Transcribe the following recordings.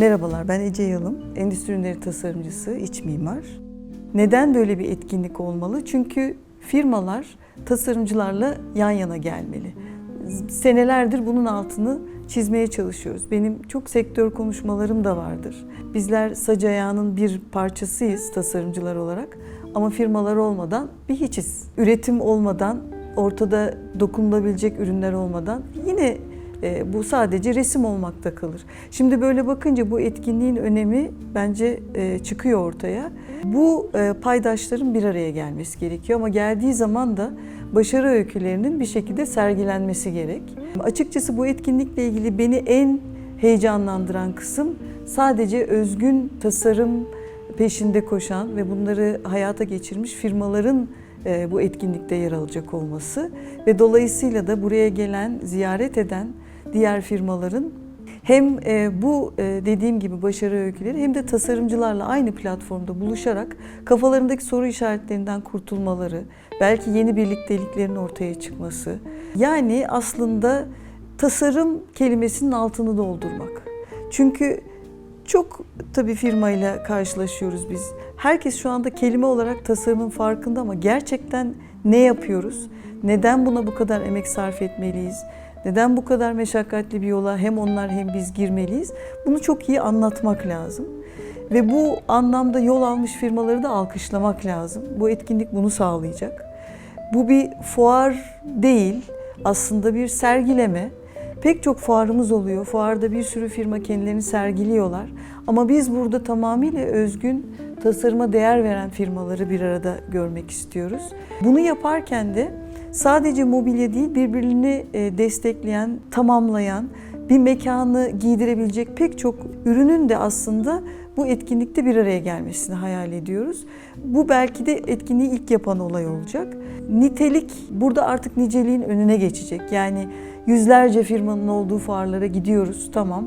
Merhabalar, ben Ece Yalım. Endüstri ürünleri tasarımcısı, iç mimar. Neden böyle bir etkinlik olmalı? Çünkü firmalar tasarımcılarla yan yana gelmeli. Senelerdir bunun altını çizmeye çalışıyoruz. Benim çok sektör konuşmalarım da vardır. Bizler sac ayağının bir parçasıyız tasarımcılar olarak. Ama firmalar olmadan bir hiçiz. Üretim olmadan, ortada dokunulabilecek ürünler olmadan yine e, bu sadece resim olmakta kalır. Şimdi böyle bakınca bu etkinliğin önemi bence e, çıkıyor ortaya. Bu e, paydaşların bir araya gelmesi gerekiyor ama geldiği zaman da başarı öykülerinin bir şekilde sergilenmesi gerek. Açıkçası bu etkinlikle ilgili beni en heyecanlandıran kısım sadece özgün tasarım peşinde koşan ve bunları hayata geçirmiş firmaların e, bu etkinlikte yer alacak olması ve dolayısıyla da buraya gelen, ziyaret eden diğer firmaların hem e, bu e, dediğim gibi başarı öyküleri hem de tasarımcılarla aynı platformda buluşarak kafalarındaki soru işaretlerinden kurtulmaları, belki yeni birlikteliklerin ortaya çıkması. Yani aslında tasarım kelimesinin altını doldurmak. Çünkü çok tabii firmayla karşılaşıyoruz biz. Herkes şu anda kelime olarak tasarımın farkında ama gerçekten ne yapıyoruz? Neden buna bu kadar emek sarf etmeliyiz? Neden bu kadar meşakkatli bir yola hem onlar hem biz girmeliyiz? Bunu çok iyi anlatmak lazım. Ve bu anlamda yol almış firmaları da alkışlamak lazım. Bu etkinlik bunu sağlayacak. Bu bir fuar değil, aslında bir sergileme. Pek çok fuarımız oluyor. Fuarda bir sürü firma kendilerini sergiliyorlar. Ama biz burada tamamıyla özgün tasarıma değer veren firmaları bir arada görmek istiyoruz. Bunu yaparken de sadece mobilya değil birbirini e, destekleyen, tamamlayan, bir mekanı giydirebilecek pek çok ürünün de aslında bu etkinlikte bir araya gelmesini hayal ediyoruz. Bu belki de etkinliği ilk yapan olay olacak. Nitelik burada artık niceliğin önüne geçecek. Yani yüzlerce firmanın olduğu fuarlara gidiyoruz tamam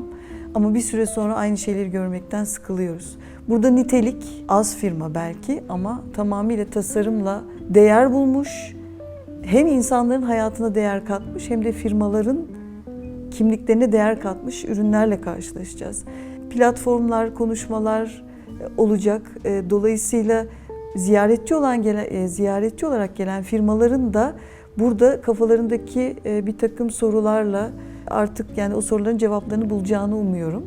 ama bir süre sonra aynı şeyleri görmekten sıkılıyoruz. Burada nitelik az firma belki ama tamamıyla tasarımla değer bulmuş, hem insanların hayatına değer katmış hem de firmaların kimliklerine değer katmış ürünlerle karşılaşacağız. Platformlar, konuşmalar e, olacak. E, Dolayısıyla ziyaretçi olan e, ziyaretçi olarak gelen firmaların da burada kafalarındaki bir takım sorularla artık yani o soruların cevaplarını bulacağını umuyorum.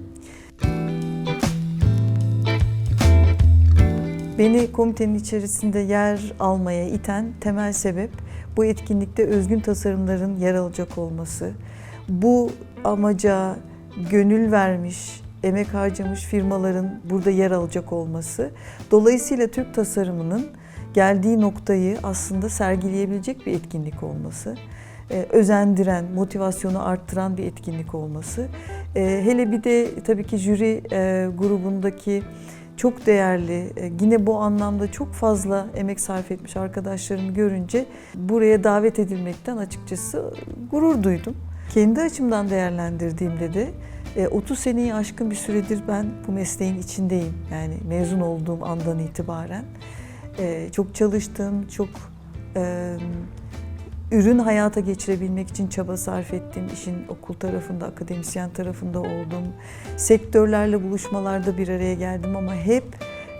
Beni komitenin içerisinde yer almaya iten temel sebep bu etkinlikte özgün tasarımların yer alacak olması, bu amaca gönül vermiş, emek harcamış firmaların burada yer alacak olması, dolayısıyla Türk tasarımının geldiği noktayı aslında sergileyebilecek bir etkinlik olması, e, özendiren, motivasyonu arttıran bir etkinlik olması. E, hele bir de tabii ki jüri e, grubundaki çok değerli, yine bu anlamda çok fazla emek sarf etmiş arkadaşlarımı görünce buraya davet edilmekten açıkçası gurur duydum. Kendi açımdan değerlendirdiğimde de 30 seneyi aşkın bir süredir ben bu mesleğin içindeyim. Yani mezun olduğum andan itibaren. Çok çalıştım, çok ürün hayata geçirebilmek için çaba sarf ettim. İşin okul tarafında, akademisyen tarafında oldum. Sektörlerle buluşmalarda bir araya geldim ama hep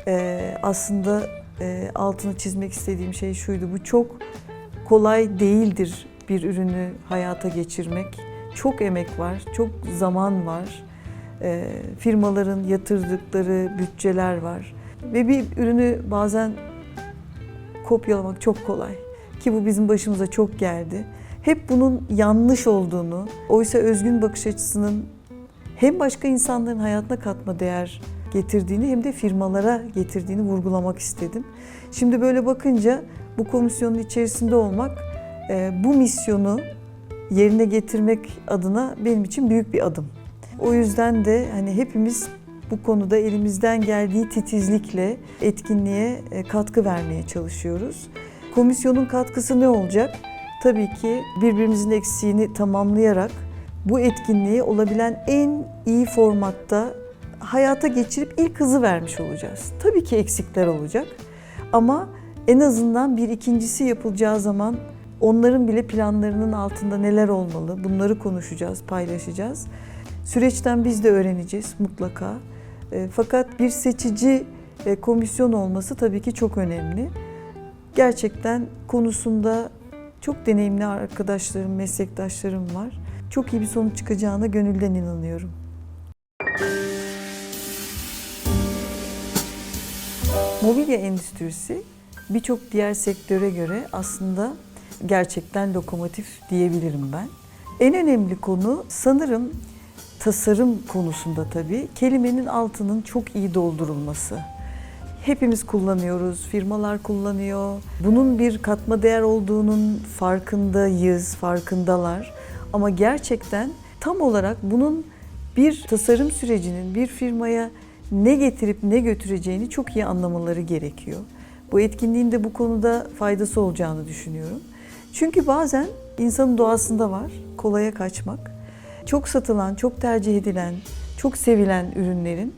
e, aslında e, altını çizmek istediğim şey şuydu. Bu çok kolay değildir bir ürünü hayata geçirmek. Çok emek var, çok zaman var. E, firmaların yatırdıkları bütçeler var. Ve bir ürünü bazen kopyalamak çok kolay ki bu bizim başımıza çok geldi. Hep bunun yanlış olduğunu, oysa özgün bakış açısının hem başka insanların hayatına katma değer getirdiğini hem de firmalara getirdiğini vurgulamak istedim. Şimdi böyle bakınca bu komisyonun içerisinde olmak e, bu misyonu yerine getirmek adına benim için büyük bir adım. O yüzden de hani hepimiz bu konuda elimizden geldiği titizlikle etkinliğe e, katkı vermeye çalışıyoruz. Komisyonun katkısı ne olacak? Tabii ki birbirimizin eksiğini tamamlayarak bu etkinliği olabilen en iyi formatta hayata geçirip ilk hızı vermiş olacağız. Tabii ki eksikler olacak ama en azından bir ikincisi yapılacağı zaman onların bile planlarının altında neler olmalı bunları konuşacağız, paylaşacağız. Süreçten biz de öğreneceğiz mutlaka. E, Fakat bir seçici e, komisyon olması tabii ki çok önemli. Gerçekten konusunda çok deneyimli arkadaşlarım, meslektaşlarım var. Çok iyi bir sonuç çıkacağına gönülden inanıyorum. Mobilya endüstrisi birçok diğer sektöre göre aslında gerçekten lokomotif diyebilirim ben. En önemli konu sanırım tasarım konusunda tabii kelimenin altının çok iyi doldurulması. Hepimiz kullanıyoruz, firmalar kullanıyor. Bunun bir katma değer olduğunun farkındayız, farkındalar. Ama gerçekten tam olarak bunun bir tasarım sürecinin bir firmaya ne getirip ne götüreceğini çok iyi anlamaları gerekiyor. Bu etkinliğin de bu konuda faydası olacağını düşünüyorum. Çünkü bazen insanın doğasında var kolaya kaçmak. Çok satılan, çok tercih edilen, çok sevilen ürünlerin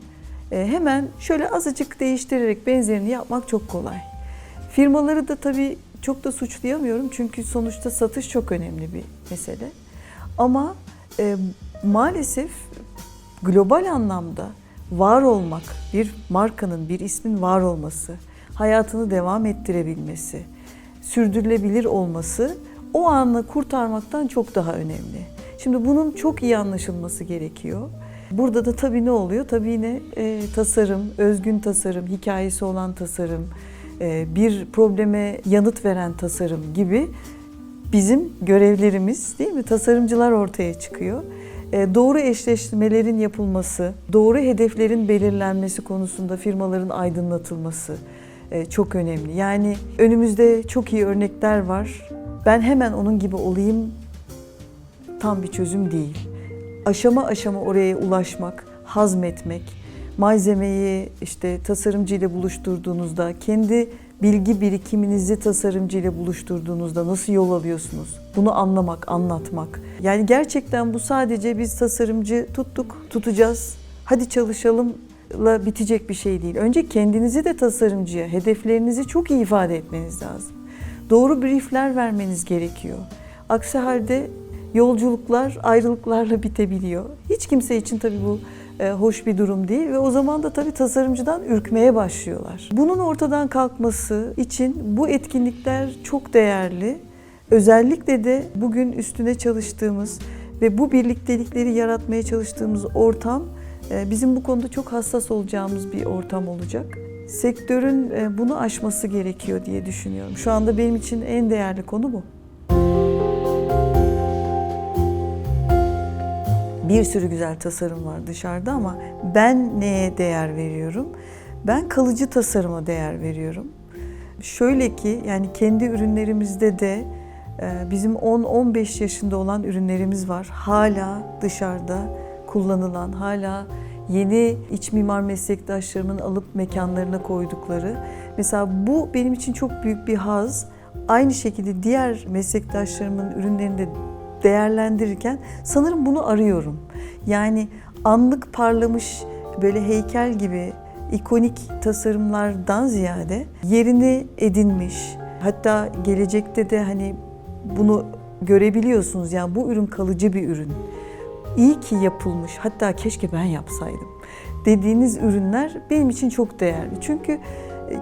hemen şöyle azıcık değiştirerek benzerini yapmak çok kolay. Firmaları da tabii çok da suçlayamıyorum çünkü sonuçta satış çok önemli bir mesele. Ama e, maalesef global anlamda var olmak, bir markanın, bir ismin var olması, hayatını devam ettirebilmesi, sürdürülebilir olması o anı kurtarmaktan çok daha önemli. Şimdi bunun çok iyi anlaşılması gerekiyor. Burada da tabii ne oluyor? Tabii yine e, tasarım, özgün tasarım, hikayesi olan tasarım, e, bir probleme yanıt veren tasarım gibi bizim görevlerimiz değil mi? Tasarımcılar ortaya çıkıyor. E, doğru eşleştirmelerin yapılması, doğru hedeflerin belirlenmesi konusunda firmaların aydınlatılması e, çok önemli. Yani önümüzde çok iyi örnekler var. Ben hemen onun gibi olayım tam bir çözüm değil. Aşama aşama oraya ulaşmak, hazmetmek, malzemeyi işte tasarımcı ile buluşturduğunuzda, kendi bilgi birikiminizi tasarımcı ile buluşturduğunuzda nasıl yol alıyorsunuz? Bunu anlamak, anlatmak. Yani gerçekten bu sadece biz tasarımcı tuttuk, tutacağız, hadi çalışalımla bitecek bir şey değil. Önce kendinizi de tasarımcıya, hedeflerinizi çok iyi ifade etmeniz lazım. Doğru briefler vermeniz gerekiyor. Aksi halde yolculuklar ayrılıklarla bitebiliyor. Hiç kimse için tabii bu e, hoş bir durum değil ve o zaman da tabii tasarımcıdan ürkmeye başlıyorlar. Bunun ortadan kalkması için bu etkinlikler çok değerli. Özellikle de bugün üstüne çalıştığımız ve bu birliktelikleri yaratmaya çalıştığımız ortam e, bizim bu konuda çok hassas olacağımız bir ortam olacak. Sektörün e, bunu aşması gerekiyor diye düşünüyorum. Şu anda benim için en değerli konu bu. Bir sürü güzel tasarım var dışarıda ama ben neye değer veriyorum? Ben kalıcı tasarıma değer veriyorum. Şöyle ki yani kendi ürünlerimizde de e, bizim 10-15 yaşında olan ürünlerimiz var. Hala dışarıda kullanılan, hala yeni iç mimar meslektaşlarımın alıp mekanlarına koydukları. Mesela bu benim için çok büyük bir haz. Aynı şekilde diğer meslektaşlarımın ürünlerini de değerlendirirken sanırım bunu arıyorum. Yani anlık parlamış böyle heykel gibi ikonik tasarımlardan ziyade yerini edinmiş. Hatta gelecekte de hani bunu görebiliyorsunuz. Yani bu ürün kalıcı bir ürün. İyi ki yapılmış. Hatta keşke ben yapsaydım. Dediğiniz ürünler benim için çok değerli. Çünkü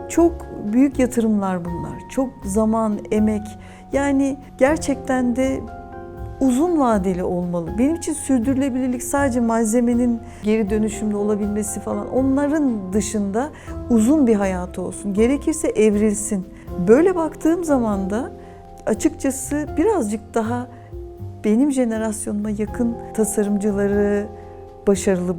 çok büyük yatırımlar bunlar. Çok zaman, emek. Yani gerçekten de uzun vadeli olmalı. Benim için sürdürülebilirlik sadece malzemenin geri dönüşümlü olabilmesi falan onların dışında uzun bir hayatı olsun. Gerekirse evrilsin. Böyle baktığım zaman da açıkçası birazcık daha benim jenerasyonuma yakın tasarımcıları başarılı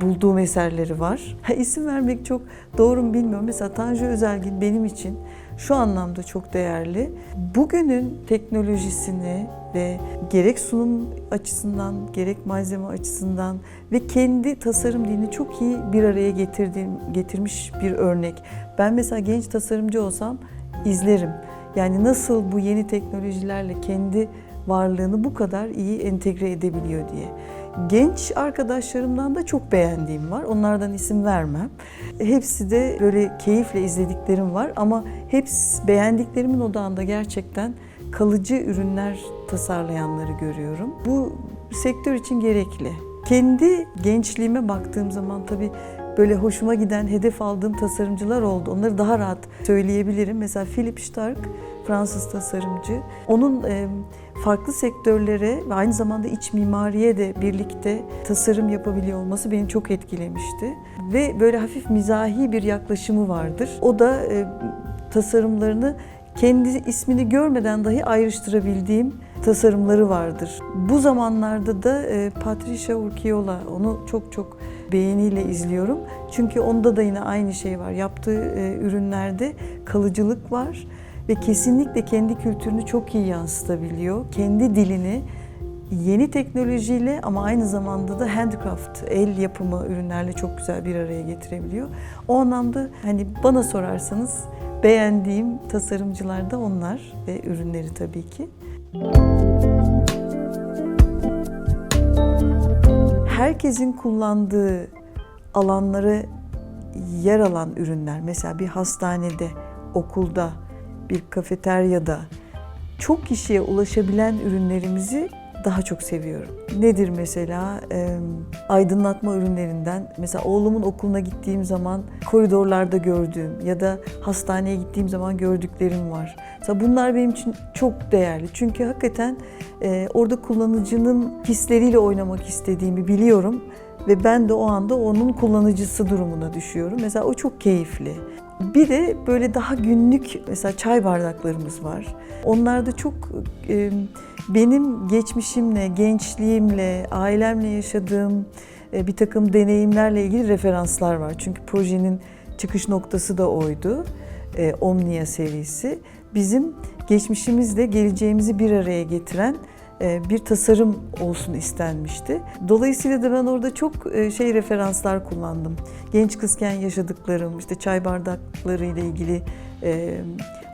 bulduğum eserleri var. İsim vermek çok doğru mu bilmiyorum. Mesela Tanju Özelgin benim için şu anlamda çok değerli. Bugünün teknolojisini ve gerek sunum açısından, gerek malzeme açısından ve kendi tasarım dilini çok iyi bir araya getirdiğim, getirmiş bir örnek. Ben mesela genç tasarımcı olsam izlerim. Yani nasıl bu yeni teknolojilerle kendi varlığını bu kadar iyi entegre edebiliyor diye. Genç arkadaşlarımdan da çok beğendiğim var. Onlardan isim vermem. Hepsi de böyle keyifle izlediklerim var ama hepsi beğendiklerimin odağında gerçekten kalıcı ürünler tasarlayanları görüyorum. Bu sektör için gerekli. Kendi gençliğime baktığım zaman tabii böyle hoşuma giden, hedef aldığım tasarımcılar oldu. Onları daha rahat söyleyebilirim. Mesela Philip Stark, Fransız tasarımcı. Onun e, farklı sektörlere ve aynı zamanda iç mimariye de birlikte tasarım yapabiliyor olması beni çok etkilemişti. Ve böyle hafif mizahi bir yaklaşımı vardır. O da e, tasarımlarını kendi ismini görmeden dahi ayrıştırabildiğim tasarımları vardır. Bu zamanlarda da e, Patricia Urquiola, onu çok çok beğeniyle izliyorum. Çünkü onda da yine aynı şey var. Yaptığı ürünlerde kalıcılık var ve kesinlikle kendi kültürünü çok iyi yansıtabiliyor. Kendi dilini yeni teknolojiyle ama aynı zamanda da handcraft, el yapımı ürünlerle çok güzel bir araya getirebiliyor. O anlamda hani bana sorarsanız beğendiğim tasarımcılar da onlar ve ürünleri tabii ki. Herkesin kullandığı alanlara yer alan ürünler, mesela bir hastanede, okulda, bir kafeteryada çok kişiye ulaşabilen ürünlerimizi daha çok seviyorum. Nedir mesela? Ee, aydınlatma ürünlerinden. Mesela oğlumun okuluna gittiğim zaman koridorlarda gördüğüm ya da hastaneye gittiğim zaman gördüklerim var. Mesela bunlar benim için çok değerli. Çünkü hakikaten e, orada kullanıcının hisleriyle oynamak istediğimi biliyorum ve ben de o anda onun kullanıcısı durumuna düşüyorum. Mesela o çok keyifli. Bir de böyle daha günlük mesela çay bardaklarımız var. Onlar da çok e, benim geçmişimle, gençliğimle, ailemle yaşadığım e, bir takım deneyimlerle ilgili referanslar var. Çünkü projenin çıkış noktası da oydu. E, Omnia serisi. Bizim geçmişimizle geleceğimizi bir araya getiren bir tasarım olsun istenmişti. Dolayısıyla da ben orada çok e, şey referanslar kullandım. Genç kızken yaşadıklarım, işte çay bardakları ile ilgili e,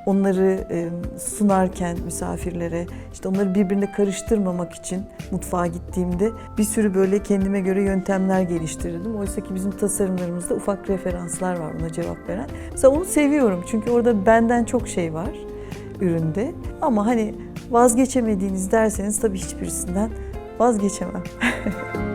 onları sunarken misafirlere, işte onları birbirine karıştırmamak için mutfağa gittiğimde bir sürü böyle kendime göre yöntemler geliştirdim. Oysa ki bizim tasarımlarımızda ufak referanslar var ona cevap veren. Mesela onu seviyorum çünkü orada benden çok şey var üründe. Ama hani vazgeçemediğiniz derseniz tabii hiçbirisinden vazgeçemem.